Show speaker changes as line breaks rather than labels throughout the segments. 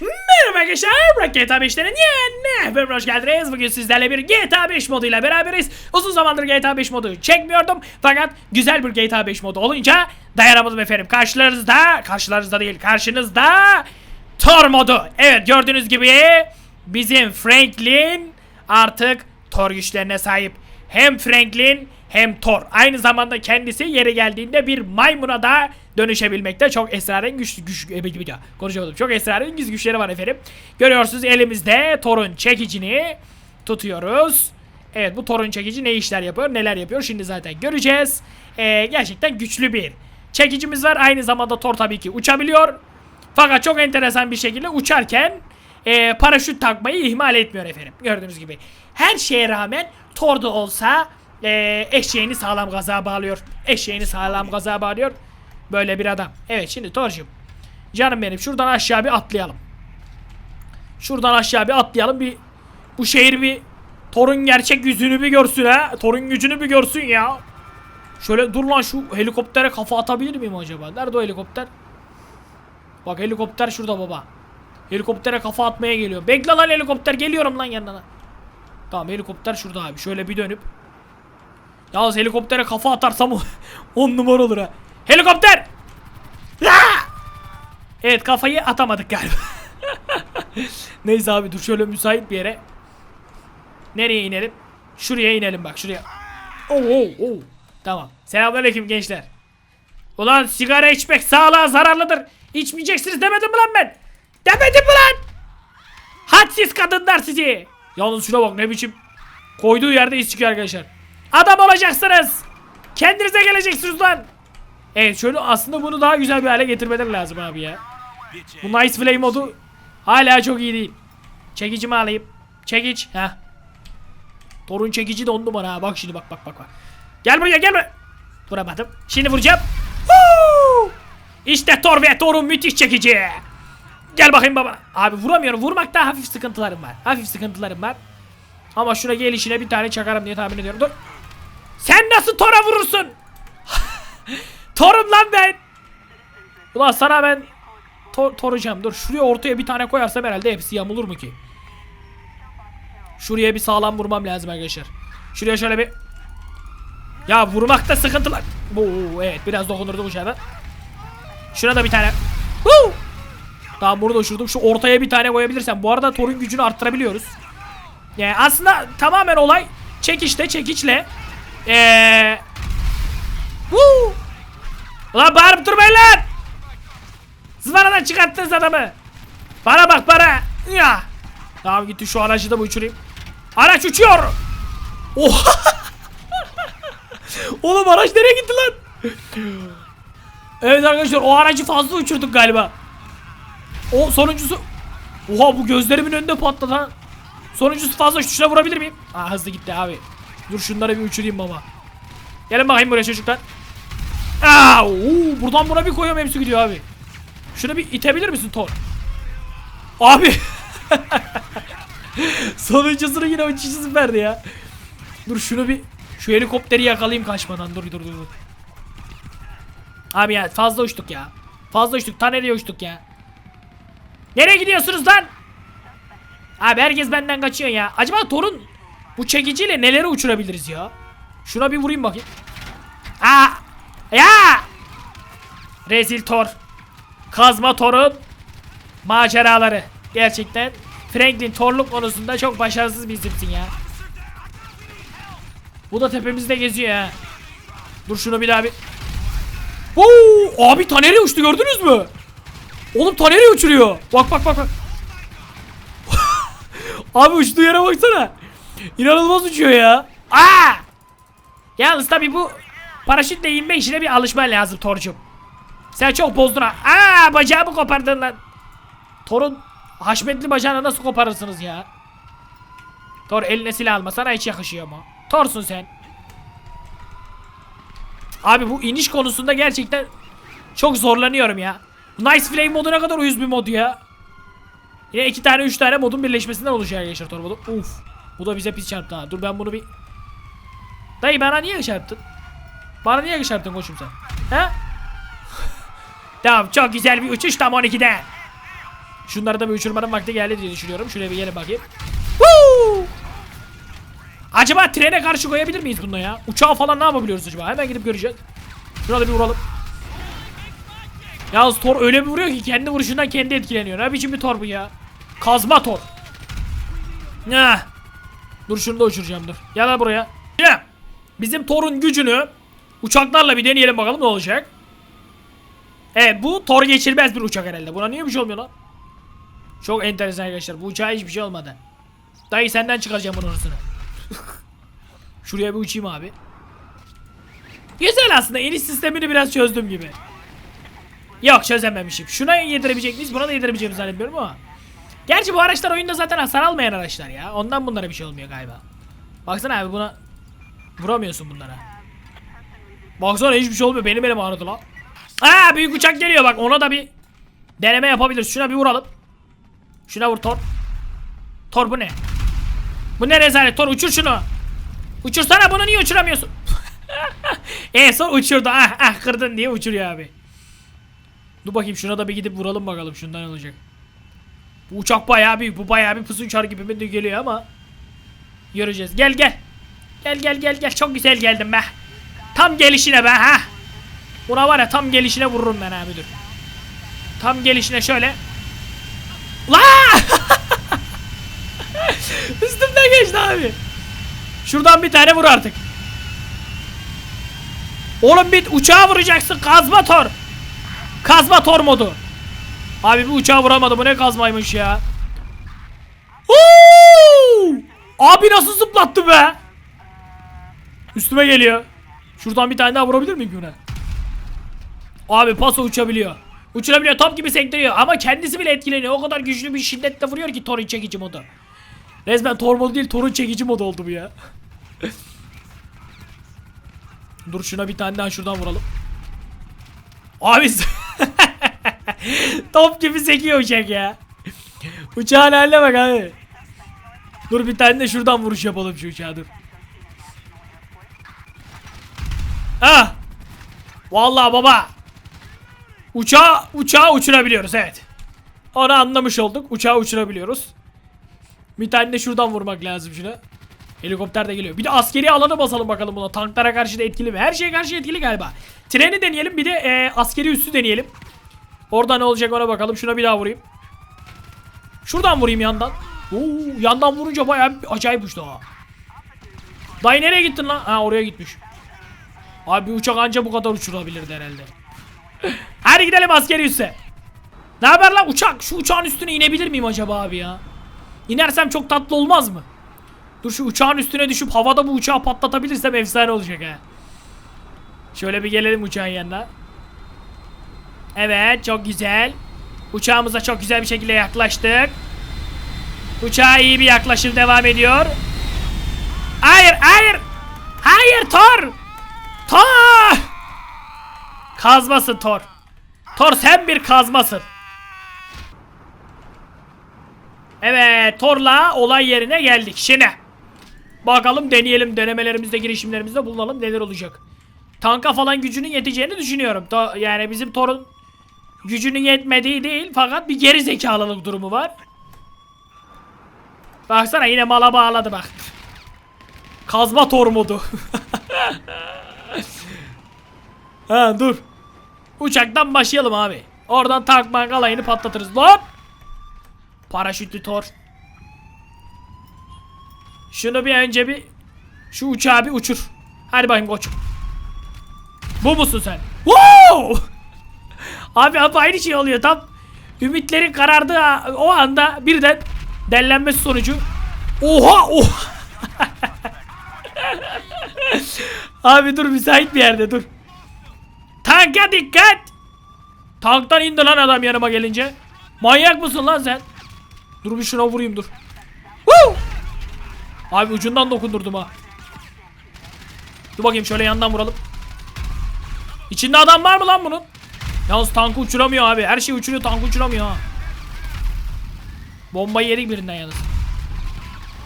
Merhaba arkadaşlar, GTA 5'lerin yeni bölümüne hoş geldiniz. Bugün sizlerle bir GTA 5 moduyla beraberiz. Uzun zamandır GTA 5 modu çekmiyordum. Fakat güzel bir GTA 5 modu olunca dayanamadım efendim. Karşılarınızda, karşılarınızda değil, karşınızda Tor modu. Evet gördüğünüz gibi bizim Franklin artık Tor güçlerine sahip. Hem Franklin hem Thor. Aynı zamanda kendisi yere geldiğinde bir maymuna da dönüşebilmekte. Çok esrarengiz güç, güç e, konuşamadım. Çok esrarengiz güçleri var efendim. Görüyorsunuz elimizde Thor'un çekicini tutuyoruz. Evet bu Thor'un çekici ne işler yapıyor neler yapıyor şimdi zaten göreceğiz. Ee, gerçekten güçlü bir çekicimiz var. Aynı zamanda Thor tabii ki uçabiliyor. Fakat çok enteresan bir şekilde uçarken e, paraşüt takmayı ihmal etmiyor efendim. Gördüğünüz gibi. Her şeye rağmen Thor da olsa e, eşeğini sağlam gaza bağlıyor. Eşeğini sağlam gaza bağlıyor. Böyle bir adam. Evet şimdi Thor'cum. Canım benim şuradan aşağı bir atlayalım. Şuradan aşağı bir atlayalım. Bir bu şehir bir Thor'un gerçek yüzünü bir görsün ha. Thor'un gücünü bir görsün ya. Şöyle dur lan şu helikoptere kafa atabilir miyim acaba? Nerede o helikopter? Bak helikopter şurada baba. Helikoptere kafa atmaya geliyor. Bekle lan helikopter geliyorum lan yanına. Tamam helikopter şurada abi. Şöyle bir dönüp. Yalnız helikoptere kafa atarsam 10 numara olur ha. Helikopter! Evet kafayı atamadık galiba. Neyse abi dur şöyle müsait bir yere. Nereye inelim? Şuraya inelim bak şuraya. Oo, oo, oo. Tamam. Selamünaleyküm gençler. Ulan sigara içmek sağlığa zararlıdır. İçmeyeceksiniz demedim mi lan ben? Demedim mi lan? Hadsiz kadınlar sizi. Yalnız şuna bak ne biçim koyduğu yerde iz çıkıyor arkadaşlar. Adam olacaksınız. Kendinize geleceksiniz lan. Evet şöyle aslında bunu daha güzel bir hale getirmeleri lazım abi ya. Bu Nice Flame modu hala çok iyi değil. Çekicimi alayım. Çekiç. ha. Torun çekici de on numara ha. Bak şimdi bak bak bak. bak. Gel buraya gel buraya. Vuramadım. Şimdi vuracağım. Huu! İşte Thor ve Thor'un müthiş çekici. Gel bakayım baba. Abi vuramıyorum. Vurmakta hafif sıkıntılarım var. Hafif sıkıntılarım var. Ama şuna gelişine bir tane çakarım diye tahmin ediyorum. Dur. Sen nasıl Thor'a vurursun? Thor'um lan ben. Ulan sana ben Thor, Thor'acağım. Dur şuraya ortaya bir tane koyarsam herhalde hepsi yamulur mu ki? Şuraya bir sağlam vurmam lazım arkadaşlar. Şuraya şöyle bir ya vurmakta sıkıntılar. Bu evet biraz dokundurdum uçağına. Şuna da bir tane. Huu! Tamam bunu da uçurdum. Şu ortaya bir tane koyabilirsem. Bu arada torun gücünü arttırabiliyoruz. Yani aslında tamamen olay çekişte çekiçle. Eee. Huu! Ulan bağırıp durmayın lan. Zıvanadan çıkarttınız adamı. Bana bak bana. Ya. Tamam gitti şu aracı da bu uçurayım. Araç uçuyor. Oha. Oğlum araç nereye gitti lan? Evet arkadaşlar o aracı fazla uçurduk galiba. O sonuncusu... Oha bu gözlerimin önünde patladı ha. Sonuncusu fazla şuna vurabilir miyim? Aa hızlı gitti abi. Dur şunları bir uçurayım baba. Gelin bakayım buraya çocuklar. Aa, oo, buradan buna bir koyuyorum hepsi gidiyor abi. Şunu bir itebilir misin Thor? Abi. Sonuncusunu yine uçuşu verdi ya. Dur şunu bir şu helikopteri yakalayayım kaçmadan. Dur dur dur. dur. Abi ya fazla uçtuk ya. Fazla uçtuk. Ta nereye uçtuk ya? Nereye gidiyorsunuz lan? Abi herkes benden kaçıyor ya. Acaba Thor'un bu çekiciyle neleri uçurabiliriz ya? Şuna bir vurayım bakayım. Ya! Rezil Thor. Kazma Thor'un maceraları. Gerçekten Franklin Thor'luk konusunda çok başarısız bir isimsin ya. Bu da tepemizde geziyor ha. Dur şunu bir daha bir. Oo, abi Taner'e uçtu gördünüz mü? Oğlum Taner'e uçuruyor. Bak bak bak bak. abi uçtuğu yere baksana. İnanılmaz uçuyor ya. Aa! Yalnız tabi bu paraşütle inme işine bir alışman lazım Torcum. Sen çok bozdun ha. Aa bacağımı kopardın lan. Torun haşmetli bacağını nasıl koparırsınız ya? Tor eline silah alma sana hiç yakışıyor mu? Torsun sen. Abi bu iniş konusunda gerçekten çok zorlanıyorum ya. Nice Flame modu ne kadar uyuz bir mod ya. Yine iki tane üç tane modun birleşmesinden oluşuyor arkadaşlar Tor modu. Uf. Bu da bize pis çarptı ha. Dur ben bunu bir... Dayı bana niye çarptın? Bana niye çarptın koçum sen? He? tamam çok güzel bir uçuş tam 12'de. Şunları da bir uçurmanın vakti geldi diye düşünüyorum. Şuraya bir gelin bakayım. Woo! Acaba trene karşı koyabilir miyiz bunda ya? Uçağı falan ne yapabiliyoruz acaba? Hemen gidip göreceğiz. Şurada bir vuralım. Yalnız Thor öyle bir vuruyor ki kendi vuruşundan kendi etkileniyor. Ne biçim bir Thor bu ya? Kazma Thor. Ne? Dur şunu da uçuracağım dur. Gel buraya. Ya. Bizim Thor'un gücünü uçaklarla bir deneyelim bakalım ne olacak. Evet bu Thor geçirmez bir uçak herhalde. Buna niye bir şey olmuyor lan? Çok enteresan arkadaşlar. Bu uçağa hiçbir şey olmadı. Dayı senden çıkaracağım bunun hırsını. Şuraya bir uçayım abi. Güzel aslında. iniş sistemini biraz çözdüm gibi. Yok çözememişim. Şuna yedirebilecek miyiz? Buna da yedirebileceğimi zannetmiyorum ama. Gerçi bu araçlar oyunda zaten hasar almayan araçlar ya. Ondan bunlara bir şey olmuyor galiba. Baksana abi buna vuramıyorsun bunlara. Baksana hiçbir şey olmuyor. Benim elim ağrıdı lan. Aa büyük uçak geliyor bak ona da bir deneme yapabiliriz. Şuna bir vuralım. Şuna vur Thor. Thor bu ne? Bu ne rezalet Thor uçur şunu. Uçursana bunu niye uçuramıyorsun? e son uçurdu ah ah kırdın diye uçuruyor abi. Dur bakayım şuna da bir gidip vuralım bakalım şundan olacak. Bu uçak bayağı büyük bu bayağı bir pusu uçar gibi de geliyor ama. Göreceğiz gel gel. Gel gel gel gel çok güzel geldim be. Tam gelişine be ha. Buna var ya tam gelişine vururum ben abi dur. Tam gelişine şöyle. La! Üstümden geçti abi. Şuradan bir tane vur artık. Oğlum bir uçağa vuracaksın kazma tor. Kazma tor modu. Abi bir uçağa vuramadı bu ne kazmaymış ya. Oo! Abi nasıl zıplattı be? Üstüme geliyor. Şuradan bir tane daha vurabilir miyim buna? Abi paso uçabiliyor. Uçurabiliyor top gibi sektiriyor ama kendisi bile etkileniyor. O kadar güçlü bir şiddetle vuruyor ki Thor'un çekici modu. Resmen Thor modu değil Thor'un çekici modu oldu bu ya. Dur şuna bir tane daha şuradan vuralım. Abi top gibi sekiyor uçak ya. Uçağın haline bak abi. Dur bir tane de şuradan vuruş yapalım şu uçağa dur. Ah! Vallahi baba. Uçağı uçağı uçurabiliyoruz evet. Onu anlamış olduk. Uçağı uçurabiliyoruz. Bir tane de şuradan vurmak lazım şuna. Helikopter de geliyor. Bir de askeri alanı basalım bakalım buna. Tanklara karşı da etkili mi? Her şeye karşı etkili galiba. Treni deneyelim bir de e, askeri üssü deneyelim. Orada ne olacak ona bakalım. Şuna bir daha vurayım. Şuradan vurayım yandan. Oo, yandan vurunca bayağı acayip uçtu ha. Dayı nereye gittin lan? Ha oraya gitmiş. Abi uçak anca bu kadar uçurabilirdi herhalde. Hadi gidelim askeri üsse. Ne haber lan uçak? Şu uçağın üstüne inebilir miyim acaba abi ya? İnersem çok tatlı olmaz mı? Dur şu uçağın üstüne düşüp havada bu uçağı patlatabilirsem efsane olacak ha. Şöyle bir gelelim uçağın yanına. Evet çok güzel. Uçağımıza çok güzel bir şekilde yaklaştık. Uçağa iyi bir yaklaşım devam ediyor. Hayır hayır. Hayır Thor. Thor. Kazmasın Thor. Thor sen bir kazmasın. Evet Thor'la olay yerine geldik. Şimdi bakalım deneyelim denemelerimizde girişimlerimizde bulunalım neler olacak. Tanka falan gücünün yeteceğini düşünüyorum. To- yani bizim Thor'un gücünün yetmediği değil fakat bir geri zekalılık durumu var. Baksana yine mala bağladı bak. Kazma Thor modu. ha dur. Uçaktan başlayalım abi. Oradan tank mank alayını patlatırız. Lan! Paraşütlü Thor. Şunu bir önce bir şu uçağı bir uçur. Hadi bakayım koçum. Bu musun sen? Wow! Abi hep aynı şey oluyor tam. Ümitlerin karardığı o anda birden dellenmesi sonucu. Oha! Oha! Abi dur müsait bir yerde dur. Tanka dikkat! Tanktan indi lan adam yanıma gelince. Manyak mısın lan sen? Dur bir şuna vurayım dur. Woo! Abi ucundan dokundurdum ha. Dur bakayım şöyle yandan vuralım. İçinde adam var mı lan bunun? Yalnız tankı uçuramıyor abi. Her şeyi uçuruyor tankı uçuramıyor ha. Bombayı yedik birinden yalnız.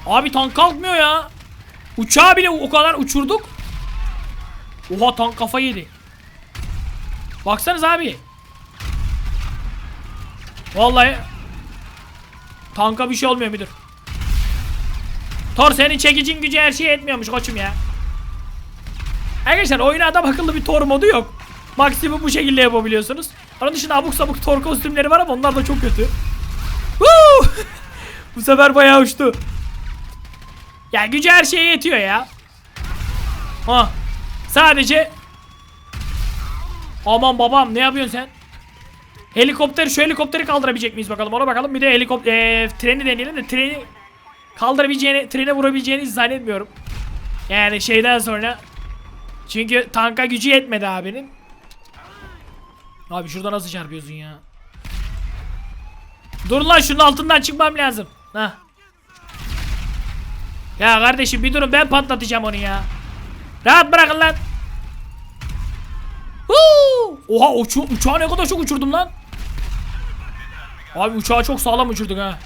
Abi tank kalkmıyor ya. Uçağı bile o kadar uçurduk. Oha tank kafa yedi. Baksanız abi. Vallahi Tanka bir şey olmuyor müdür. Thor senin çekicin gücü her şeye etmiyormuş koçum ya. Arkadaşlar oyuna adam akıllı bir Thor modu yok. Maksimum bu şekilde yapabiliyorsunuz. Onun dışında abuk sabuk Thor kostümleri var ama onlar da çok kötü. Bu sefer bayağı uçtu. Ya gücü her şeye yetiyor ya. Ha. Sadece Aman babam ne yapıyorsun sen? Helikopter şu helikopteri kaldırabilecek miyiz bakalım ona bakalım. Bir de helikopter eee, treni deneyelim de treni kaldırabileceğini, trene vurabileceğini zannetmiyorum. Yani şeyden sonra çünkü tanka gücü yetmedi abinin. Abi şurada nasıl çarpıyorsun ya? Dur lan şunun altından çıkmam lazım. Hah. Ya kardeşim bir durun ben patlatacağım onu ya. Rahat bırakın lan. Oha uçu uçağı ne kadar çok uçurdum lan. Abi uçağı çok sağlam uçurduk ha.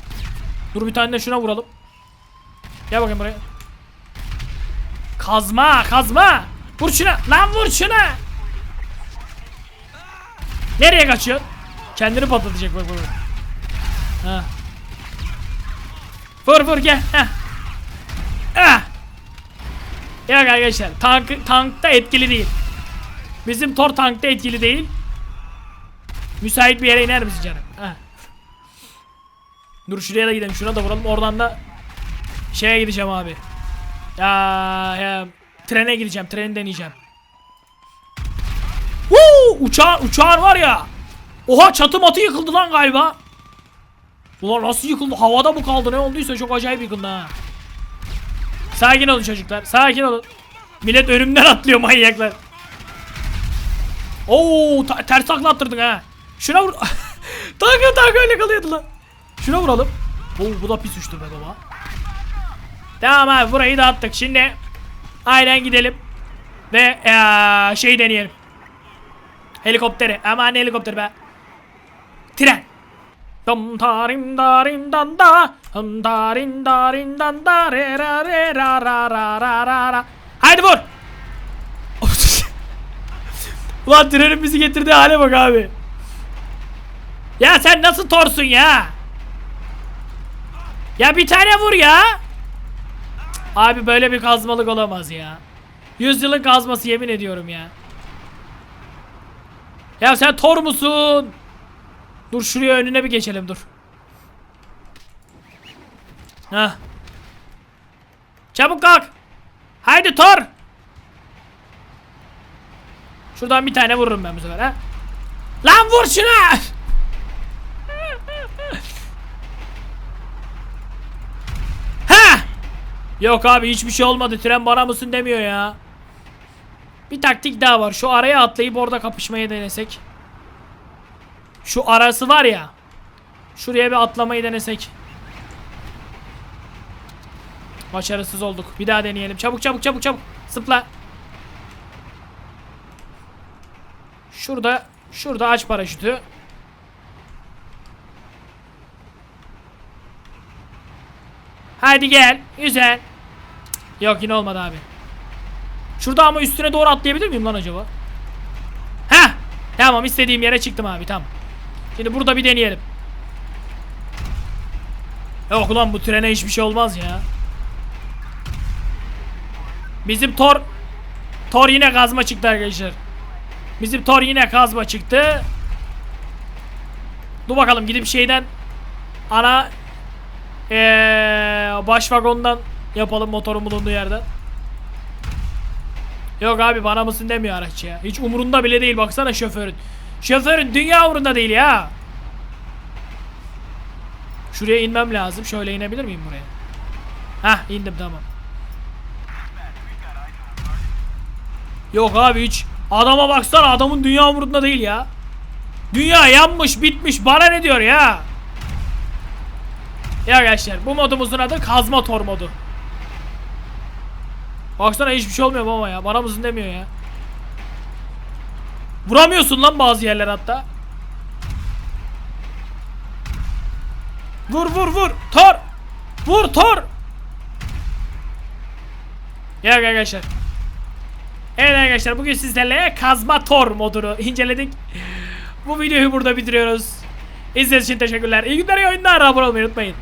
Dur bir tane de şuna vuralım. Gel bakayım buraya. Kazma kazma. Vur şuna. Lan vur şuna. Nereye kaçıyor? Kendini patlatacak bak bak. Ha. Vur vur gel. Heh. Ah. Yok arkadaşlar tank, tankta etkili değil. Bizim Thor tankta etkili değil. Müsait bir yere iner misin canım? Heh. Dur şuraya da gidelim. Şuna da vuralım. Oradan da şeye gideceğim abi. Ya, ya trene gideceğim. Treni deneyeceğim. Woo! Uçağın, uçağın var ya. Oha çatı matı yıkıldı lan galiba. Ulan nasıl yıkıldı? Havada mı kaldı? Ne olduysa çok acayip yıkıldı ha. Sakin olun çocuklar. Sakin olun. Millet önümden atlıyor manyaklar. Oo ta- ters takla attırdın ha. Şuna vur. Tanka tanka öyle kalıyordu lan. Şuna vuralım. Oo bu da pis uçtu be baba. Tamam abi burayı da attık. Şimdi aynen gidelim. Ve eee, şey deneyelim. Helikopteri. Aman helikopter be. Tren. Dum tarim darim dan da. Hum tarim darim dan da. Re ra re ra ra ra ra ra ra. Haydi vur. Ulan trenin bizi getirdiği hale bak abi. Ya sen nasıl torsun ya? Ya bir tane vur ya. Abi böyle bir kazmalık olamaz ya. Yüzyılın kazması yemin ediyorum ya. Ya sen Thor musun? Dur şuraya önüne bir geçelim dur. Hah. Çabuk kalk. Haydi Thor. Şuradan bir tane vururum ben bu sefer ha. Lan vur şuna. ha! Yok abi hiçbir şey olmadı. Tren bana mısın demiyor ya. Bir taktik daha var. Şu araya atlayıp orada kapışmayı denesek. Şu arası var ya. Şuraya bir atlamayı denesek. Başarısız olduk. Bir daha deneyelim. Çabuk çabuk çabuk çabuk. Zıpla. Şurada şurada aç paraşütü. Hadi gel. Güzel. Yok yine olmadı abi. Şurada ama üstüne doğru atlayabilir miyim lan acaba? Heh. Tamam istediğim yere çıktım abi tamam. Şimdi burada bir deneyelim. Yok ulan bu trene hiçbir şey olmaz ya. Bizim Thor Thor yine kazma çıktı arkadaşlar. Bizim Thor yine kazma çıktı. Dur bakalım gidip şeyden ana ee, baş vagondan yapalım motorun bulunduğu yerden. Yok abi bana mısın demiyor araç ya. Hiç umurunda bile değil baksana şoförün. Şoförün dünya umurunda değil ya. Şuraya inmem lazım. Şöyle inebilir miyim buraya? Hah indim tamam. Yok abi hiç. Adama baksana adamın dünya umurunda değil ya. Dünya yanmış bitmiş bana ne diyor ya. Ya arkadaşlar bu modumuzun adı kazma tor modu. Baksana hiçbir şey olmuyor baba ya. Bana mısın demiyor ya. Vuramıyorsun lan bazı yerler hatta. Vur vur vur. Tor. Vur tor. Ya arkadaşlar. Evet arkadaşlar bugün sizlerle kazma tor modunu inceledik. Bu videoyu burada bitiriyoruz. İzlediğiniz için teşekkürler. İyi günler, iyi oyunlar. Abone olmayı unutmayın.